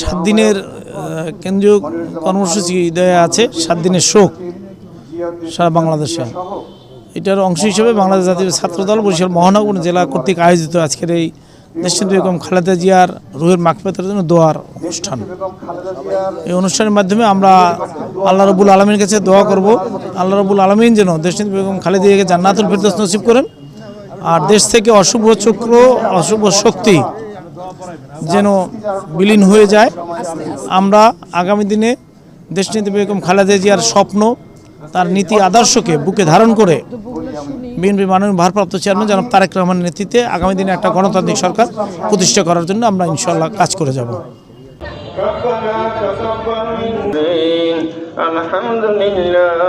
সাত দিনের কেন্দ্রীয় কর্মসূচি দেওয়া আছে, সাত দিনের শোক সারা বাংলাদেশে। এটার অংশ হিসেবে বাংলাদেশ জাতীয় ছাত্রদল বরিশাল মহানগর জেলা কর্তৃক আয়োজিত আজকের এই দেশনেত্রী বেগম খালেদা জিয়ার রুহের মাকফেতের জন্য দোয়ার অনুষ্ঠান। এই অনুষ্ঠানের মাধ্যমে আমরা আল্লাহ রবুল আলমীর কাছে দোয়া করব। আল্লাহ রবুল আলমিন যেন দেশনেত্রী বেগম খালেদা জিয়াকে জান্নাতুল ফেরদৌস নসিব করেন। আর দেশ থেকে অশুভ চক্র, অশুভ শক্তি যেন বিলীন হয়ে যায়। আমরা আগামী দিনে দেশনীতি বেগম খালেদা জিয়ার স্বপ্ন, তার নীতি আদর্শকে বুকে ধারণ করে বিএনপি মাননীয় ভারপ্রাপ্ত চেয়ারম্যান জনাব তারেক রহমানের নেতৃত্বে আগামী দিনে একটা গণতান্ত্রিক সরকার প্রতিষ্ঠা করার জন্য আমরা ইনশাল্লাহ কাজ করে যাব। আলহামদুলিল্লাহ